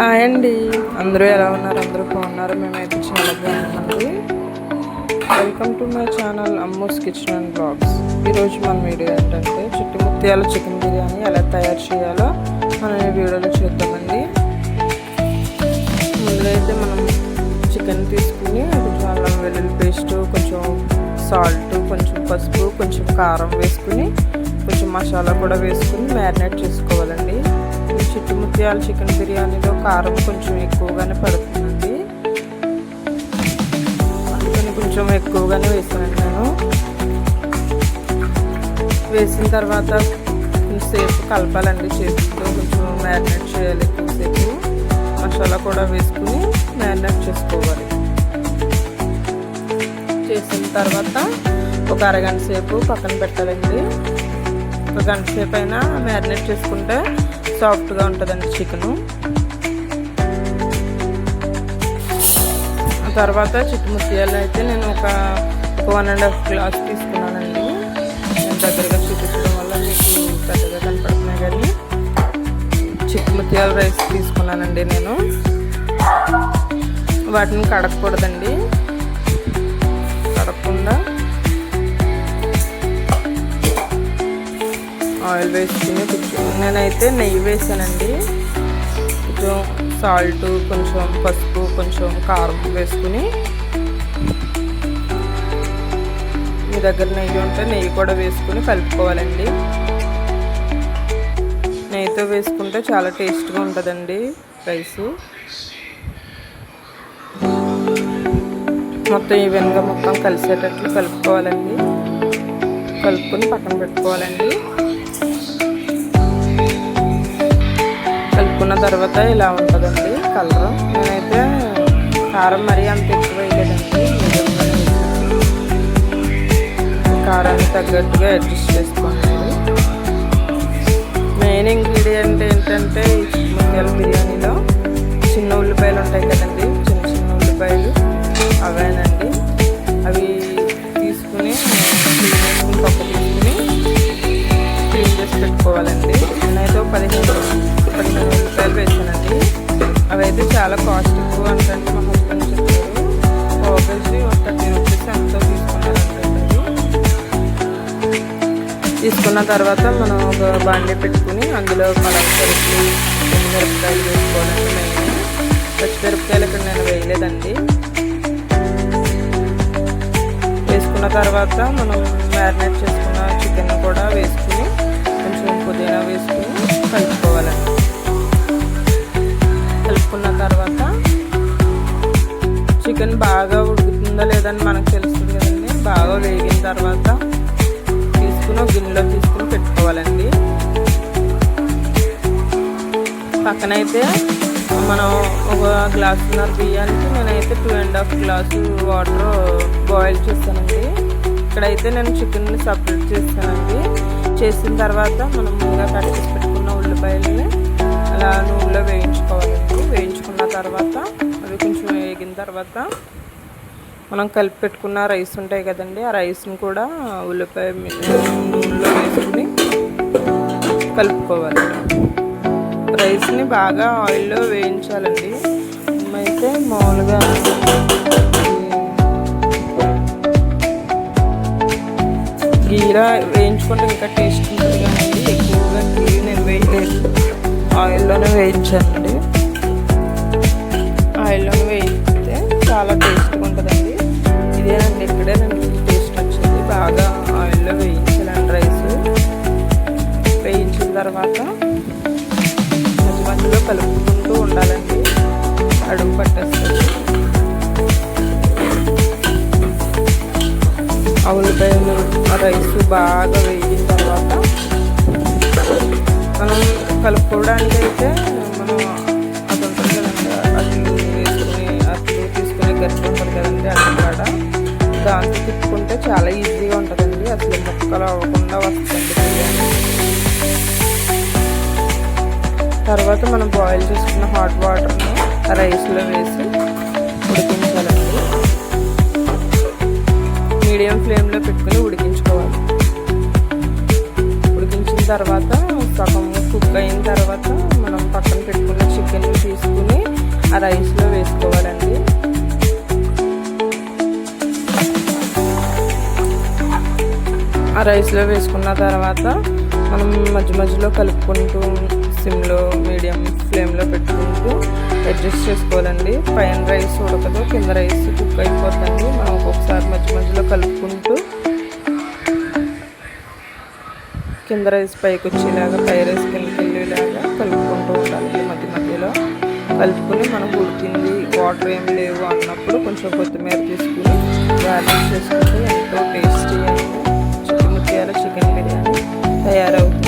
Hi అండి. అందరూ ఎలా ఉన్నారు? అందరూ బాగున్నారు? మేమైతే చాలా బాగున్నామండి. Welcome to my channel Ammu's kitchen and blogs ఈరోజు మన వీడియో ఏంటంటే చుట్టు ముత్యాల చికెన్ బిర్యానీ ఎలా తయారు చేయాలో మనం ఈ వీడియోలో చూద్దామండి. ముందైతే మనం చికెన్ తీసుకుని కొంచెం అల్లం వెల్లుల్లి పేస్ట్ కొంచెం సాల్ట్ కొంచెం పసుపు కొంచెం కారం వేసుకుని కొంచెం మసాలా కూడా వేసుకుని మ్యారినేట్ చేసుకోవాలండి. చిట్టు ముత్యాల చికెన్ బిర్యానీలో కారం కొంచెం ఎక్కువగానే పడుతుందండి. అందుకని కొంచెం ఎక్కువగానే వేసాను నేను. వేసిన తర్వాత కొంచెంసేపు కలపాలండి చేతితో కొంచెం మ్యారినేట్ చేయాలి కొంచెంసేపు. మసాలా కూడా వేసుకుని మ్యారినేట్ చేసుకోవాలి. చేసిన తర్వాత ఒక అరగంట సేపు పక్కన పెట్టాలండి. ఒక గంట సేపు అయినా మ్యారినేట్ చేసుకుంటే సాఫ్ట్గా ఉంటుందండి చికెను. తర్వాత చిట్టుముత్యాలు అయితే నేను ఒక వన్ అండ్ హాఫ్ గ్లాస్ తీసుకున్నానండి. నేను దగ్గరగా చూపించడం వల్ల మీకు పెద్దగా కనపడుతున్నాయి కానీ చిట్టుముత్యాల రైస్ తీసుకున్నానండి నేను. వాటిని కడగకూడదండి. ఆయిల్ వేసుకుని కొంచెం నేనైతే నెయ్యి వేసానండి. కొంచెం సాల్ట్ కొంచెం పసుపు కొంచెం కారం వేసుకుని మీ దగ్గర నెయ్యి ఉంటే నెయ్యి కూడా వేసుకుని కలుపుకోవాలండి. నెయ్యితో వేసుకుంటే చాలా టేస్ట్గా ఉంటుందండి రైస్. మొత్తం ఈవెన్గా మొత్తం కలిసేటట్లు కలుపుకోవాలండి. కలుపుకొని పక్కన పెట్టుకోవాలండి. కలుపుకున్న తర్వాత ఇలా ఉంటుందండి కలర్. నేనైతే కారం మరీ అంత ఎక్కువ వేయలేదండి కారానికి తగ్గట్టుగా అడ్జస్ట్ చేసుకోండి మెయిన్ ఇంగ్రీడియంట్ ఏంటంటే ఈ బిర్యానీలో చిన్న ఉల్లిపాయలు ఉంటాయి కదండి వేసుకున్న తర్వాత మనం ఒక బాండీ పెట్టుకుని అందులో పలసరుపులు మిరపకాయలు వేసుకోవాలండి మెయిన్ పచ్చిమిరపకాయలు ఇక్కడ నేను వేయలేదండి. వేసుకున్న తర్వాత మనం మ్యారినేట్ చేసుకున్న చికెన్ కూడా వేసుకుని కొంచెం పుదీనా వేసుకుని కలుపుకోవాలండి. కలుపుకున్న తర్వాత చికెన్ బాగా ఉడుకుతుందా లేదని మనకు తెలుస్తుంది కదండి. బాగా వేగిన తర్వాత తీసుకుని గిన్నెలో తీసుకుని పెట్టుకోవాలండి. పక్కనైతే మనం ఒక గ్లాసున్నర బియ్యానికి నేనైతే two and half glass water boil చేస్తానండి ఇక్కడైతే నేను చికెన్ని సపరేట్ చేస్తానండి చేసిన తర్వాత మనం ముందుగా కట్ చేసి పెట్టుకున్న ఉల్లిపాయలని అలా నూనెలో వేయించుకోవాలండి. వేయించుకున్న తర్వాత అవి కొంచెం వేగిన తర్వాత మనం కలిపి పెట్టుకున్న రైస్ ఉంటాయి కదండి ఆ రైస్ని కూడా ఉల్లిపాయ నూనెలో వేసుకుని కలుపుకోవాలి. రైస్ని బాగా ఆయిల్లో వేయించాలండి. అయితే మామూలుగా గీరా వేయించుకుంటే ఇంకా టేస్ట్ ఉంటుంది కానీ ఎక్కువగా గీ నేను వేయలేదు. ఆయిల్లోనే వేయించానండి. ఆయిల్లోనే వేయిస్తే చాలా టేస్ట్ తర్వాత మధ్య మధ్యలో కలుపుకుంటూ ఉండాలండి. అడుగు పట్టేస్తుంది. ఆ రైస్ బాగా వేగిన తర్వాత మనం కలుపుకోవడానికి అయితే మనం అది ఉంటుంది కదండి అట్లు వేసుకుని అట్లు తీసుకునే గట్టి ఉంటుంది కదండి అట్ల కాడ దాంతో తిప్పుకుంటే చాలా ఈజీగా ఉంటుందండి. అసలు మొక్కలు అవ్వకుండా వస్తుంది బిర్యానీ. తర్వాత మనం బాయిల్ చేసుకున్న హాట్ వాటర్ని రైస్లో వేసి ఉడికించాలండి. మీడియం ఫ్లేమ్లో పెట్టుకుని ఉడికించుకోవాలి. ఉడికించిన తర్వాత సగం కుక్ అయిన తర్వాత మనం పక్కన పెట్టుకున్న చికెన్ తీసుకుని ఆ రైస్లో వేసుకోవాలండి. ఆ రైస్లో వేసుకున్న తర్వాత మనం మధ్య మధ్యలో కలుపుకుంటూ సిమ్లో మీడియం ఫ్లేమ్లో పెట్టుకుంటూ అడ్జస్ట్ చేసుకోవాలండి. పైన రైస్ ఉడకదు కింద రైస్ కుక్ అయిపోతుంది. మనం ఒక్కొక్కసారి మధ్య మధ్యలో కలుపుకుంటూ కింద రైస్ పైకి వచ్చేలాగా పై రైస్ కిందకి వెళ్ళేలాగా కలుపుకుంటూ ఉండాలి మధ్య మధ్యలో. కలుపుకొని మనం ఉడికింది వాటర్ ఏం లేవు అన్నప్పుడు కొంచెం కొత్తిమీర తీసుకుని గార్లిక్ చేసుకుంటే ఎంతో టేస్టీ చికెన్ ముత్యాల చికెన్ బిర్యానీ తయారవుతుంది.